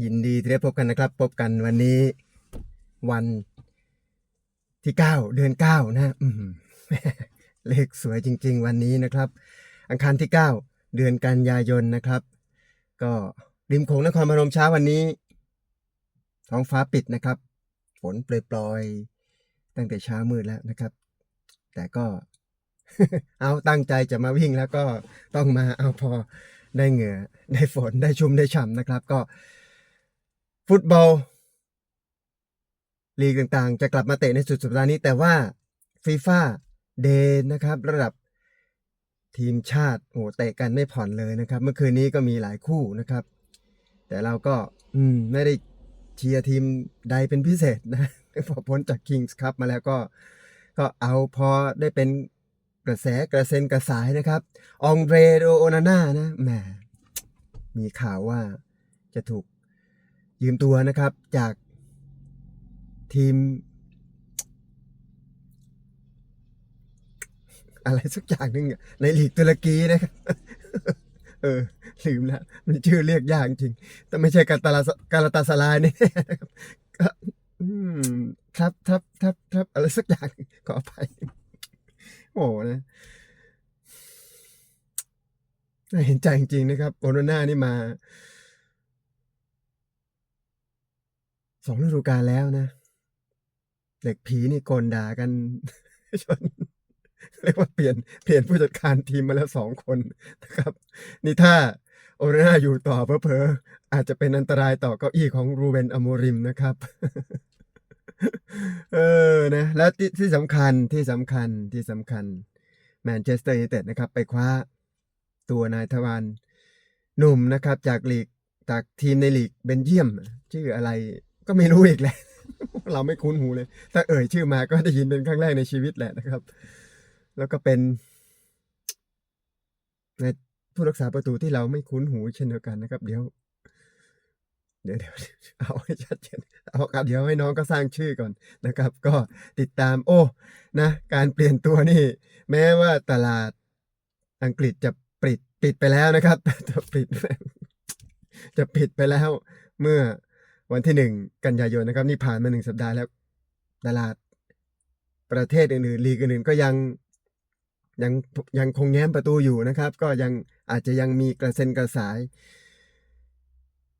ยินดีที่ได้พบกันนะครับ พบกันวันนี้ วันที่เก้าเดือนเก้านะอืมเลขสวยจริง ๆ วันนี้นะครับ อังคารที่เก้าเดือนกันยายนนะครับ ก็ริมโขงนครพนมเช้าวันนี้ท้องฟ้าปิดนะครับ ฝนเปรยๆตั้งแต่เช้ามืดแล้วนะครับ แต่ก็เอาตั้งใจจะมาวิ่งแล้วก็ต้องมาเอาพอได้เหงื่อได้ฝนได้ชุ่มได้ฉ่ำนะครับ ก็ ฟุตบอล ลีกต่างๆ จะกลับมาเตะในสุดสัปดาห์นี้ แต่ว่าฟีฟ่าเดย์นะครับ ระดับทีมชาติโอ้เตะกันไม่ผ่อนเลยนะครับ เมื่อคืนนี้ก็มีหลายคู่นะครับ แต่เราก็อืมไม่ได้เชียร์ทีมใดเป็นพิเศษนะพอพ้นจากคิงส์ครับมาแล้วก็ก็เอาพอได้เป็นกระแสกระเซ็นกระสายนะครับ องเดรโดโอนาน่านะแหมมีข่าวว่าจะถูก ยืมตัวนะครับจากทีม อะไรสักอย่างหนึ่งในลีกตุรกีนะครับเออลืมแล้วมันชื่อเรียกยากจริง แต่ไม่ใช่กาตาลากาลาตาสลายนี่นะครับครับครับครับทับอะไรสักอย่างขออภัยโอ้นะน่าเห็นใจจริงๆนะครับโอโนน่านี่มา สองฤดูกาลแล้วนะ เด็กผีนี่โกนด่ากันจนเรียกว่าเปลี่ยนเปลี่ยนผู้จัดการทีมมาแล้วสองคนนะครับ นี่ถ้าโอโรน่าอยู่ต่อเพอๆอาจจะเป็นอันตรายต่อเก้าอี้ของรูเบนอโมริมนะครับ เออนะแล้วที่ที่สำคัญที่สำคัญที่สำคัญแมนเชสเตอร์ยูไนเต็ดนะครับ ไปคว้าตัวนายทวารหนุ่มนะครับ จากลีกจากทีมในลีกเบนเยียม ชื่ออะไร ก็ไม่รู้อีกแหละ เราไม่คุ้นหูเลย ถ้าเอ่ยชื่อมาก็ได้ยินเป็นครั้งแรกในชีวิตแหละนะครับ แล้วก็เป็นในผู้รักษาประตูที่เราไม่คุ้นหูเช่นเดียวกันนะครับ เดี๋ยว เดี๋ยวเดี๋ยวเอาให้ชัดเจนเอาครับเดี๋ยวให้น้องก็สร้างชื่อก่อนนะครับ ก็ติดตามโอ้นะ การเปลี่ยนตัวนี่ แม้ว่าตลาดอังกฤษจะปิดปิดไปแล้วนะครับจะปิด จะปิดไปแล้วเมื่อ วันที่หนึ่งกันยายนนะครับ นี่ผ่านมาหนึ่งสัปดาห์แล้วตลาดประเทศอื่นๆลีกอื่นๆก็ยังยังยังคงแง้มประตูอยู่นะครับ ก็ยังอาจจะยังมีกระเซ็นกระสาย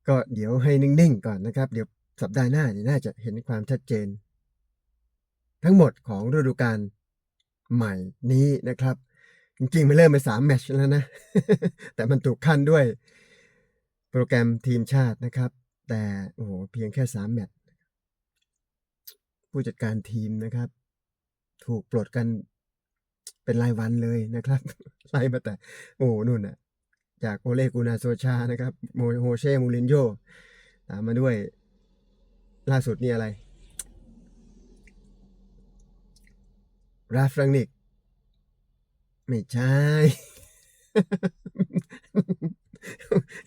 ก็เดี๋ยวให้นิ่งๆก่อนนะครับ เดี๋ยวสัปดาห์หน้าเนี่ยน่าจะเห็นความชัดเจน ทั้งหมดของฤดูกาลใหม่นี้นะครับ จริงๆมันเริ่มไปสามแมตช์แล้วนะ แต่มันถูกขั้นด้วย โปรแกรมทีมชาตินะครับ แต่โอ้โหเพียงแค่สามแมตช์ผู้จัดการทีมนะครับ ถูกปลดกันเป็นรายวันเลยนะครับไล่มาแต่ โอ้นู่นน่ะจากโอเลกูนาโซชานะครับโมโฮเช่มูรินโญ่ตามมาด้วยล่าสุดนี่อะไร ราฟรังนิก ไม่ใช่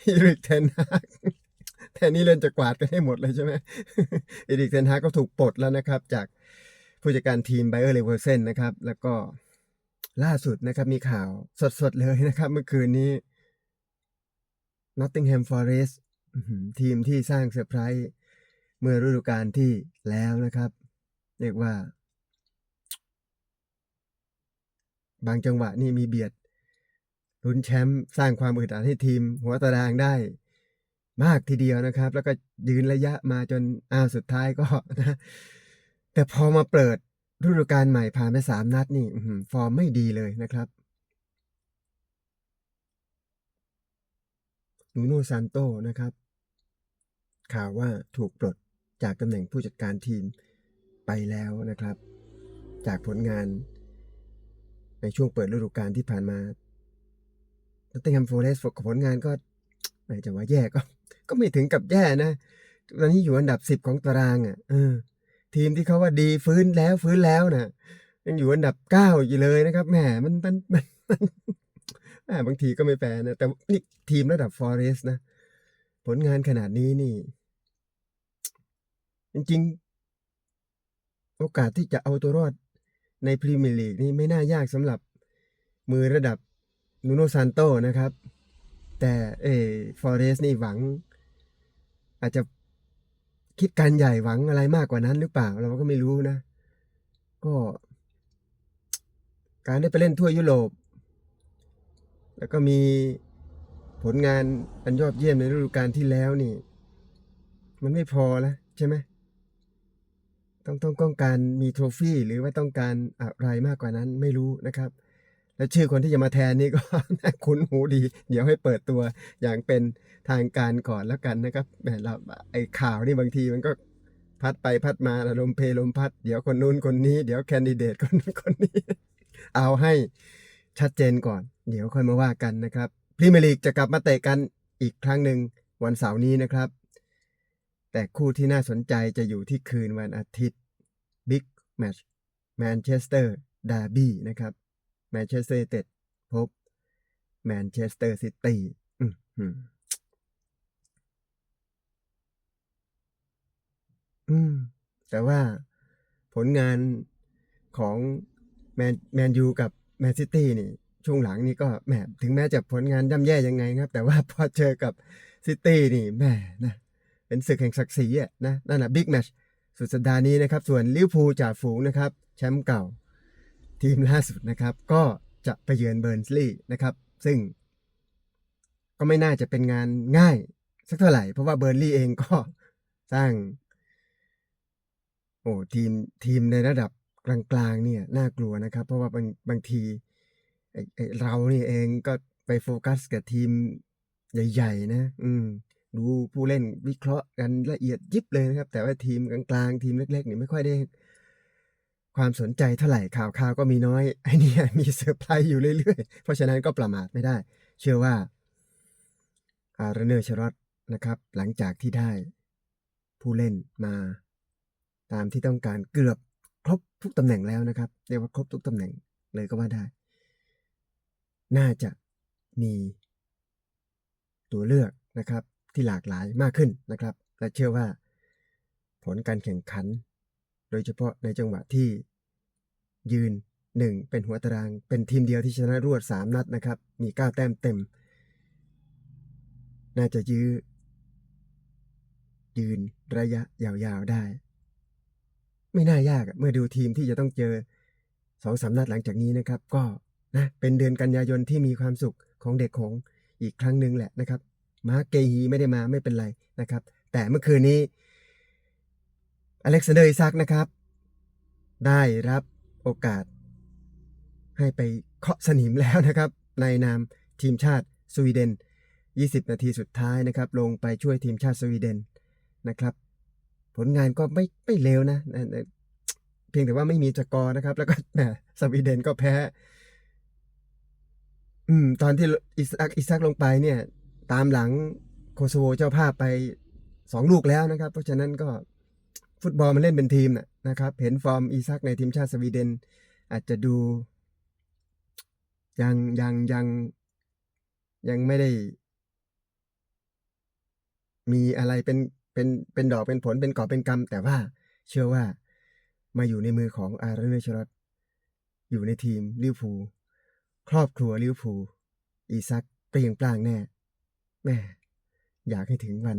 อีริกเทนฮาก แทนนี่เล่นจะกวาดกันให้หมดเลยใช่ไหมอีริกเทนฮากก็ถูกปลดแล้วนะครับ จากผู้จัดการทีมไบเออร์เลเวอร์เซนนะครับ แล้วก็ล่าสุดนะครับมีข่าวสดๆเลยนะครับ เมื่อคืนนี้ Nottingham Forest อื้อหือทีมที่สร้างเซอร์ไพรส์เมื่อฤดูกาลที่แล้วนะครับ เรียกว่า บางจังหวะนี่มีเบียดลุ้นแชมป์สร้างความอึดอัดให้ทีม หัวตารางได้ มากทีเดียวนะครับ แล้วก็ยืนระยะมาจนอ้าวสุดท้ายก็นะแต่พอมาเปิดฤดูกาลใหม่ผ่านไปสามนัดนี่ฟอร์มไม่ดีเลยนะครับนูโนซานโตนะครับ ข่าวว่าถูกปลดจากตำแหน่งผู้จัดการทีมไปแล้วนะครับ จากผลงานในช่วงเปิดฤดูกาลที่ผ่านมาแตงแฮมโฟเรสผลงานก็ไม่จะว่าแย่ก็ ก็ไม่ถึงกับแย่นะตอนนี้อยู่อันดับสิบของตารางอะเออ ทีมที่เขาว่าดีฟื้นแล้วฟื้นแล้วนะ่ะ ยังอยู่อันดับเก้าอยู่เลยนะครับแหมมันมันมันมันแหมบางทีก็ไม่แฟร์นะแต่นี่ทีมระดับฟอเรสนะ ผลงานขนาดนี้นี่ จริงๆ โอกาสที่จะเอาตัวรอดในพรีเมียร์ลีกนี่ไม่น่ายากสำหรับมือระดับนูโนซานโตนะครับ แต่เอฟอเรสนี่หวัง อาจจะคิดการใหญ่หวังอะไรมากกว่านั้นหรือเปล่า เราก็ไม่รู้นะ ก็ การได้ไปเล่นทั่วยุโรป แล้วก็มีผลงานอันยอดเยี่ยมในฤดูกาลที่แล้วนี่ มันไม่พอแล้วใช่ไหมต้องต้องต้องการมีโทรฟี่หรือว่าต้องการอะไรมากกว่านั้นไม่รู้นะครับ และชื่อคนที่จะมาแทนนี่ก็ น่าคุ้นหูดี เดี๋ยวให้เปิดตัวอย่างเป็นทางการก่อนแล้วกันนะครับแหมเราไอ้ข่าวนี่บางทีมันก็พัดไปพัดมาลมเพลมพัด เดี๋ยวคนนู้นคนนี้ เดี๋ยวแคนดิเดตคนนู้นคนนี้ เอาให้ชัดเจนก่อน เดี๋ยวค่อยมาว่ากันนะครับพรีเมียร์ลีกจะกลับมาเตะกันอีกครั้งหนึ่งวันเสาร์นี้นะครับ แต่คู่ที่น่าสนใจจะอยู่ที่คืนวันอาทิตย์บิ๊กแมตช์แมนเชสเตอร์ดาร์บี้นะครับ มนเชสเตอร์เต็ดพบแมนเชสเตอร์ซิตี้อืม แต่ว่าผลงานของแมนแมนยูกับแมนซิตี้นี่ ช่วงหลังนี่ก็แหมถึงแม้จะผลงานย่ำแย่ยังไงครับ แต่ว่าพอเจอกับซิตี้นี่แหมนะ เป็นศึกแห่งศักดิ์ศรีอะนะ นั่นนะบิ๊กแมชสุดสัปดาห์นี้นะครับ ส่วนลิเวอร์พูลจ่าฝูงนะครับ แชมป์เก่า ทีมล่าสุดนะครับ ก็จะไปเยือนเบิร์นสลีย์นะครับ ซึ่งก็ไม่น่าจะเป็นงานง่ายสักเท่าไหร่ เพราะว่าเบอร์นลี่เองก็สร้าง โอ้ทีมทีมในระดับกลางๆเนี่ยน่ากลัวนะครับ เพราะว่าบางบางทีเรานี่เองก็ไปโฟกัสกับทีมใหญ่ ๆ นะ อืม ดูผู้เล่นวิเคราะห์กันละเอียดยิบเลยนะครับ แต่ว่าทีมกลางๆ ทีมเล็กๆนี่ไม่ค่อยได้ ความสนใจเท่าไหร่ข่าวข่าวก็มีน้อยไอ้นี่มีเซอร์ไพรส์อยู่เรื่อยๆ เพราะฉะนั้นก็ประมาทไม่ได้ เชื่อว่าอาร์เนอร์ชรอตนะครับ หลังจากที่ได้ผู้เล่นมา ตามที่ต้องการเกือบครบทุกตำแหน่งแล้วนะครับ เรียกว่าครบทุกตำแหน่งเลยก็ว่าได้ น่าจะมีตัวเลือกนะครับที่หลากหลายมากขึ้นนะครับ และเชื่อว่า ผลการแข่งขัน โดยเฉพาะในจังหวะที่ ยืนหนึ่งเป็นหัวตาราง เป็นทีมเดียวที่ชนะรวด 3 นัดนะครับ มี 9 แต้มเต็ม น่าจะยื้อ ยืนระยะยาวๆได้ ไม่น่ายากเมื่อดูทีมที่จะต้องเจอสองสามนัดหลังจากนี้นะครับ ก็นะเป็นเดือนกันยายนที่มีความสุขของเด็กของอีกครั้งหนึ่งแหละนะครับ มาเกฮีไม่ได้มาไม่เป็นไรนะครับ แต่เมื่อคืนนี้ อเล็กซานเดอร์อิซักนะครับ ได้รับโอกาส ให้ไปเคาะสนิมแล้วนะครับ ในนามทีมชาติสวีเดน 20 นาทีสุดท้ายนะครับ ลงไปช่วยทีมชาติสวีเดนนะครับ ผลงานก็ไม่ไม่เลวนะ เพียงแต่ว่าไม่มีสกอร์นะครับ แล้วก็แหมสวีเดนก็แพ้ อืม ตอนที่อิซักอิซักลงไปเนี่ย ตามหลังโคโซโวเจ้าภาพไปสองลูกแล้วนะครับ เพราะฉะนั้นก็ ฟุตบอลมันเล่นเป็นทีมนะครับ เห็นฟอร์มอิซักในทีมชาติสวีเดน อาจจะดู ยังยังยังยังไม่ได้ มีอะไรเป็นเป็นเป็นดอกเป็นผลเป็นกอบเป็นกำแต่ว่าเชื่อว่ามาอยู่ในมือของอาร์เรนอร์ชรอตอยู่ในทีมลิวพูครอบครัวลิวพูอีซักเปรียงปร้างแน่ แม่ อยากให้ถึงวัน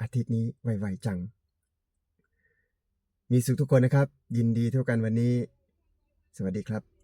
อาทิตย์นี้ไวๆจัง มีสุขทุกคนนะครับ ยินดีเท่ากันวันนี้ สวัสดีครับ